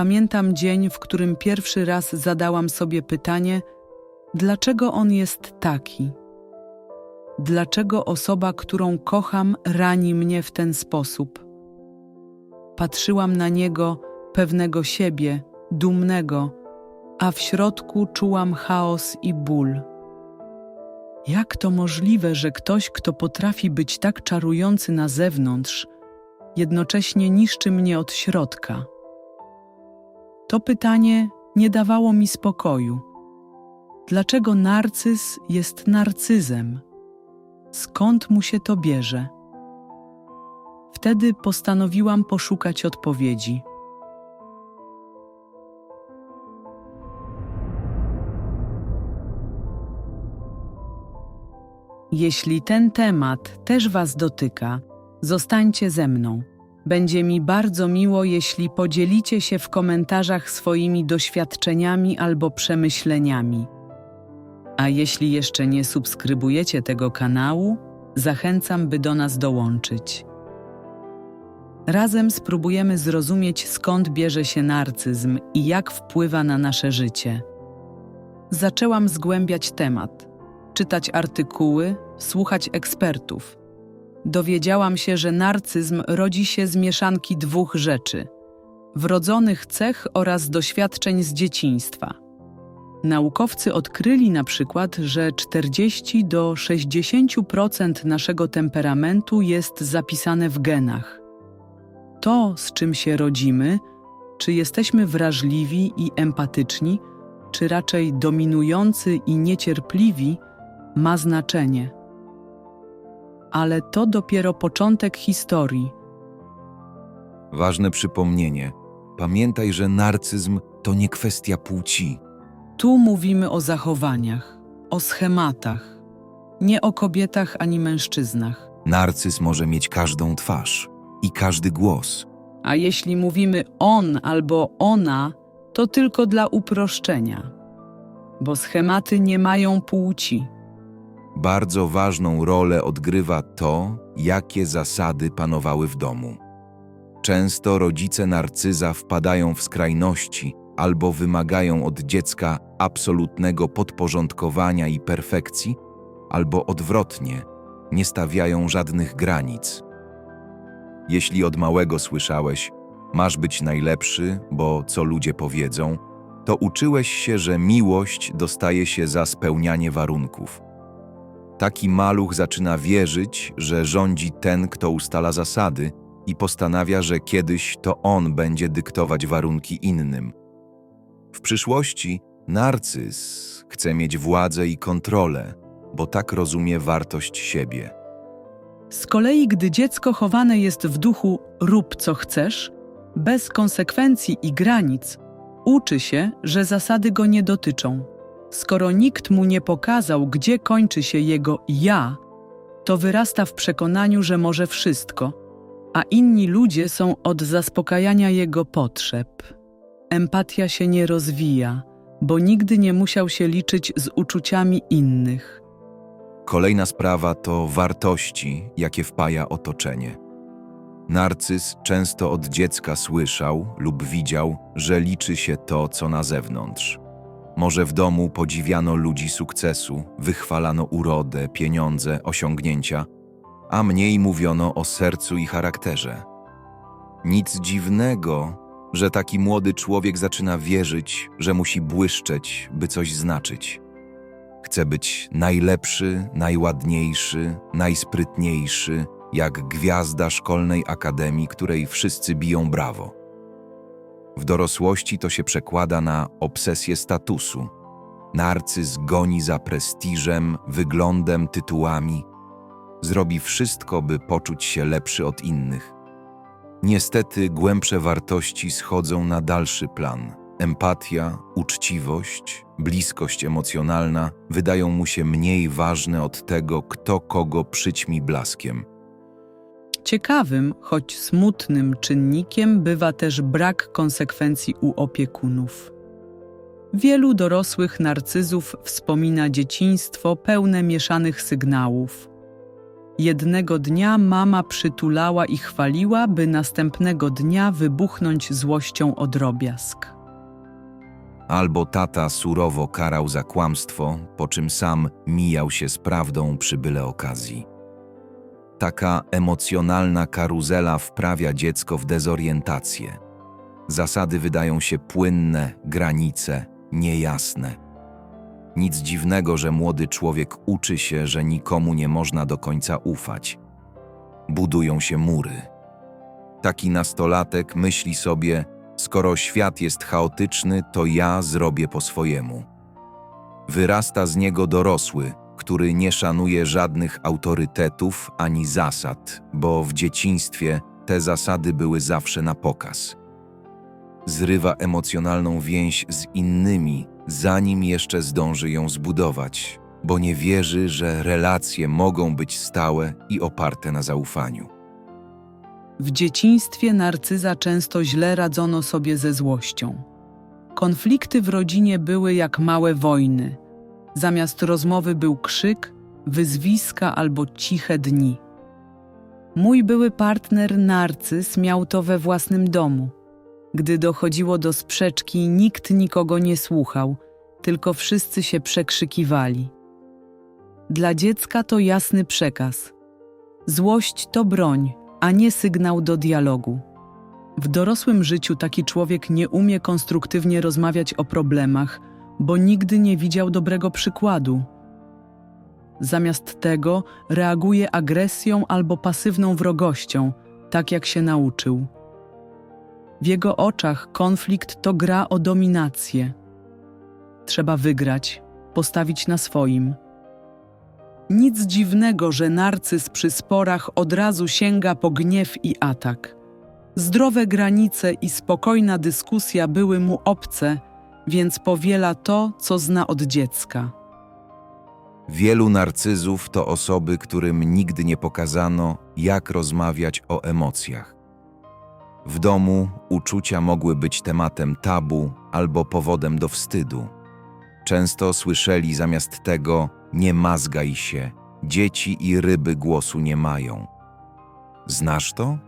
pamiętam dzień, w którym pierwszy raz zadałam sobie pytanie, dlaczego on jest taki? Dlaczego osoba, którą kocham, rani mnie w ten sposób? Patrzyłam na niego, pewnego siebie, dumnego, a w środku czułam chaos i ból. Jak to możliwe, że ktoś, kto potrafi być tak czarujący na zewnątrz, jednocześnie niszczy mnie od środka? To pytanie nie dawało mi spokoju. Dlaczego narcyz jest narcyzem? Skąd mu się to bierze? Wtedy postanowiłam poszukać odpowiedzi. Jeśli ten temat też Was dotyka, zostańcie ze mną. Będzie mi bardzo miło, jeśli podzielicie się w komentarzach swoimi doświadczeniami albo przemyśleniami. A jeśli jeszcze nie subskrybujecie tego kanału, zachęcam, by do nas dołączyć. Razem spróbujemy zrozumieć, skąd bierze się narcyzm i jak wpływa na nasze życie. Zaczęłam zgłębiać temat, czytać artykuły, słuchać ekspertów. Dowiedziałam się, że narcyzm rodzi się z mieszanki dwóch rzeczy: wrodzonych cech oraz doświadczeń z dzieciństwa. Naukowcy odkryli na przykład, że 40 do 60% naszego temperamentu jest zapisane w genach. To, z czym się rodzimy, czy jesteśmy wrażliwi i empatyczni, czy raczej dominujący i niecierpliwi, ma znaczenie. Ale to dopiero początek historii. Ważne przypomnienie. Pamiętaj, że narcyzm to nie kwestia płci. Tu mówimy o zachowaniach, o schematach, nie o kobietach ani mężczyznach. Narcyz może mieć każdą twarz i każdy głos. A jeśli mówimy on albo ona, to tylko dla uproszczenia, bo schematy nie mają płci. Bardzo ważną rolę odgrywa to, jakie zasady panowały w domu. Często rodzice narcyza wpadają w skrajności albo wymagają od dziecka absolutnego podporządkowania i perfekcji, albo odwrotnie, nie stawiają żadnych granic. Jeśli od małego słyszałeś, masz być najlepszy, bo co ludzie powiedzą, to uczyłeś się, że miłość dostaje się za spełnianie warunków. Taki maluch zaczyna wierzyć, że rządzi ten, kto ustala zasady i postanawia, że kiedyś to on będzie dyktować warunki innym. W przyszłości narcyz chce mieć władzę i kontrolę, bo tak rozumie wartość siebie. Z kolei, gdy dziecko chowane jest w duchu rób co chcesz, bez konsekwencji i granic, uczy się, że zasady go nie dotyczą. Skoro nikt mu nie pokazał, gdzie kończy się jego ja, to wyrasta w przekonaniu, że może wszystko, a inni ludzie są od zaspokajania jego potrzeb. Empatia się nie rozwija, bo nigdy nie musiał się liczyć z uczuciami innych. Kolejna sprawa to wartości, jakie wpaja otoczenie. Narcyz często od dziecka słyszał lub widział, że liczy się to, co na zewnątrz. Może w domu podziwiano ludzi sukcesu, wychwalano urodę, pieniądze, osiągnięcia, a mniej mówiono o sercu i charakterze. Nic dziwnego, że taki młody człowiek zaczyna wierzyć, że musi błyszczeć, by coś znaczyć. Chce być najlepszy, najładniejszy, najsprytniejszy, jak gwiazda szkolnej akademii, której wszyscy biją brawo. W dorosłości to się przekłada na obsesję statusu. Narcyz goni za prestiżem, wyglądem, tytułami. Zrobi wszystko, by poczuć się lepszy od innych. Niestety głębsze wartości schodzą na dalszy plan. Empatia, uczciwość, bliskość emocjonalna wydają mu się mniej ważne od tego, kto kogo przyćmi blaskiem. Ciekawym, choć smutnym czynnikiem bywa też brak konsekwencji u opiekunów. Wielu dorosłych narcyzów wspomina dzieciństwo pełne mieszanych sygnałów. Jednego dnia mama przytulała i chwaliła, by następnego dnia wybuchnąć złością o drobiazg. Albo tata surowo karał za kłamstwo, po czym sam mijał się z prawdą przy byle okazji. Taka emocjonalna karuzela wprawia dziecko w dezorientację. Zasady wydają się płynne, granice niejasne. Nic dziwnego, że młody człowiek uczy się, że nikomu nie można do końca ufać. Budują się mury. Taki nastolatek myśli sobie, skoro świat jest chaotyczny, to ja zrobię po swojemu. Wyrasta z niego dorosły, który nie szanuje żadnych autorytetów ani zasad, bo w dzieciństwie te zasady były zawsze na pokaz. Zrywa emocjonalną więź z innymi, zanim jeszcze zdąży ją zbudować, bo nie wierzy, że relacje mogą być stałe i oparte na zaufaniu. W dzieciństwie narcyza często źle radzono sobie ze złością. Konflikty w rodzinie były jak małe wojny. Zamiast rozmowy był krzyk, wyzwiska albo ciche dni. Mój były partner narcyz miał to we własnym domu. Gdy dochodziło do sprzeczki, nikt nikogo nie słuchał, tylko wszyscy się przekrzykiwali. Dla dziecka to jasny przekaz. Złość to broń, a nie sygnał do dialogu. W dorosłym życiu taki człowiek nie umie konstruktywnie rozmawiać o problemach, bo nigdy nie widział dobrego przykładu. Zamiast tego reaguje agresją albo pasywną wrogością, tak jak się nauczył. W jego oczach konflikt to gra o dominację. Trzeba wygrać, postawić na swoim. Nic dziwnego, że narcyz przy sporach od razu sięga po gniew i atak. Zdrowe granice i spokojna dyskusja były mu obce, więc powiela to, co zna od dziecka. Wielu narcyzów to osoby, którym nigdy nie pokazano, jak rozmawiać o emocjach. W domu uczucia mogły być tematem tabu albo powodem do wstydu. Często słyszeli zamiast tego: Nie mazgaj się, dzieci i ryby głosu nie mają. Znasz to?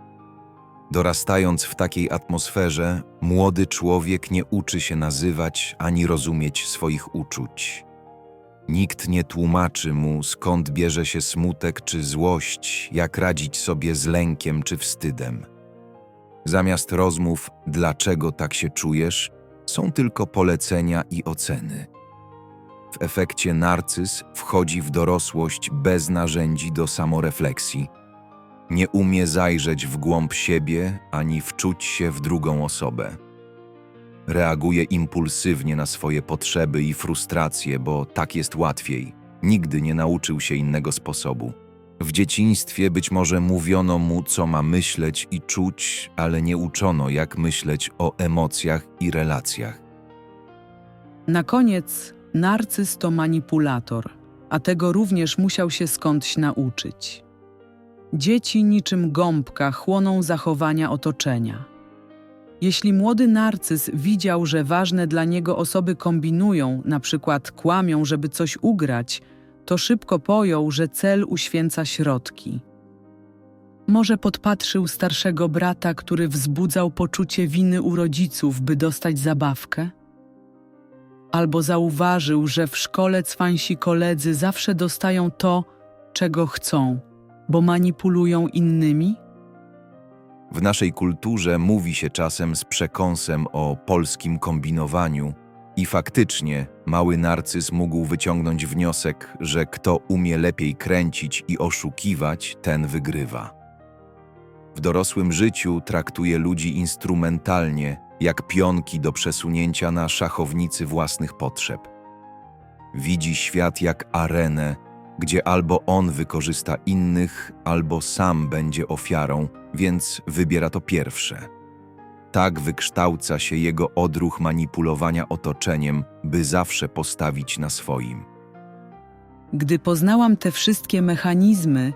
Dorastając w takiej atmosferze, młody człowiek nie uczy się nazywać ani rozumieć swoich uczuć. Nikt nie tłumaczy mu, skąd bierze się smutek czy złość, jak radzić sobie z lękiem czy wstydem. Zamiast rozmów, dlaczego tak się czujesz, są tylko polecenia i oceny. W efekcie narcyz wchodzi w dorosłość bez narzędzi do samorefleksji. Nie umie zajrzeć w głąb siebie ani wczuć się w drugą osobę. Reaguje impulsywnie na swoje potrzeby i frustracje, bo tak jest łatwiej. Nigdy nie nauczył się innego sposobu. W dzieciństwie być może mówiono mu, co ma myśleć i czuć, ale nie uczono, jak myśleć o emocjach i relacjach. Na koniec, narcyz to manipulator, a tego również musiał się skądś nauczyć. Dzieci niczym gąbka chłoną zachowania otoczenia. Jeśli młody narcyz widział, że ważne dla niego osoby kombinują, na przykład kłamią, żeby coś ugrać, to szybko pojął, że cel uświęca środki. Może podpatrzył starszego brata, który wzbudzał poczucie winy u rodziców, by dostać zabawkę? Albo zauważył, że w szkole cwańsi koledzy zawsze dostają to, czego chcą, bo manipulują innymi? W naszej kulturze mówi się czasem z przekąsem o polskim kombinowaniu, i faktycznie mały narcyz mógł wyciągnąć wniosek, że kto umie lepiej kręcić i oszukiwać, ten wygrywa. W dorosłym życiu traktuje ludzi instrumentalnie, jak pionki do przesunięcia na szachownicy własnych potrzeb. Widzi świat jak arenę, gdzie albo on wykorzysta innych, albo sam będzie ofiarą, więc wybiera to pierwsze. Tak wykształca się jego odruch manipulowania otoczeniem, by zawsze postawić na swoim. Gdy poznałam te wszystkie mechanizmy,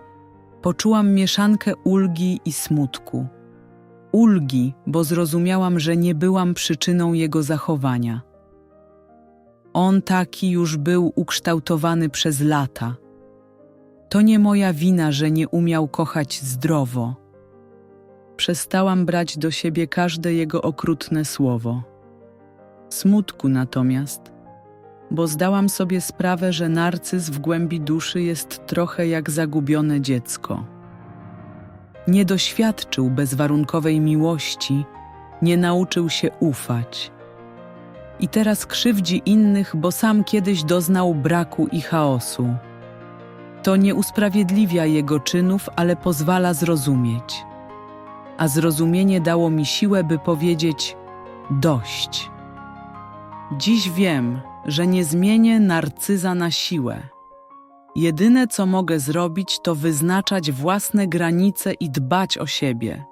poczułam mieszankę ulgi i smutku. Ulgi, bo zrozumiałam, że nie byłam przyczyną jego zachowania. On taki już był ukształtowany przez lata. To nie moja wina, że nie umiał kochać zdrowo. Przestałam brać do siebie każde jego okrutne słowo. Smutku natomiast, bo zdałam sobie sprawę, że narcyz w głębi duszy jest trochę jak zagubione dziecko. Nie doświadczył bezwarunkowej miłości, nie nauczył się ufać. I teraz krzywdzi innych, bo sam kiedyś doznał braku i chaosu. To nie usprawiedliwia jego czynów, ale pozwala zrozumieć. A zrozumienie dało mi siłę, by powiedzieć: dość. Dziś wiem, że nie zmienię narcyza na siłę. Jedyne, co mogę zrobić, to wyznaczać własne granice i dbać o siebie.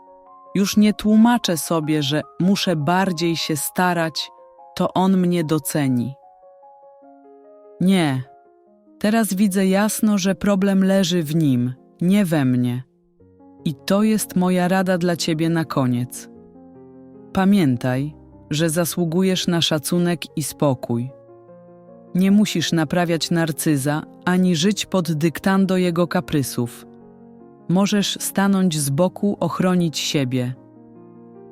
Już nie tłumaczę sobie, że muszę bardziej się starać, to on mnie doceni. Nie. Teraz widzę jasno, że problem leży w nim, nie we mnie. I to jest moja rada dla ciebie na koniec. Pamiętaj, że zasługujesz na szacunek i spokój. Nie musisz naprawiać narcyza ani żyć pod dyktando jego kaprysów. Możesz stanąć z boku, ochronić siebie.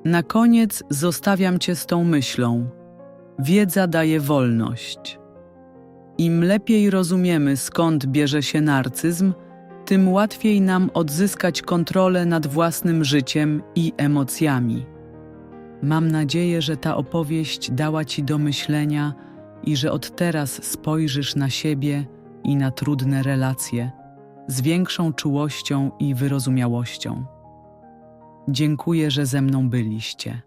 Na koniec zostawiam cię z tą myślą. Wiedza daje wolność. Im lepiej rozumiemy, skąd bierze się narcyzm, tym łatwiej nam odzyskać kontrolę nad własnym życiem i emocjami. Mam nadzieję, że ta opowieść dała Ci do myślenia i że od teraz spojrzysz na siebie i na trudne relacje z większą czułością i wyrozumiałością. Dziękuję, że ze mną byliście.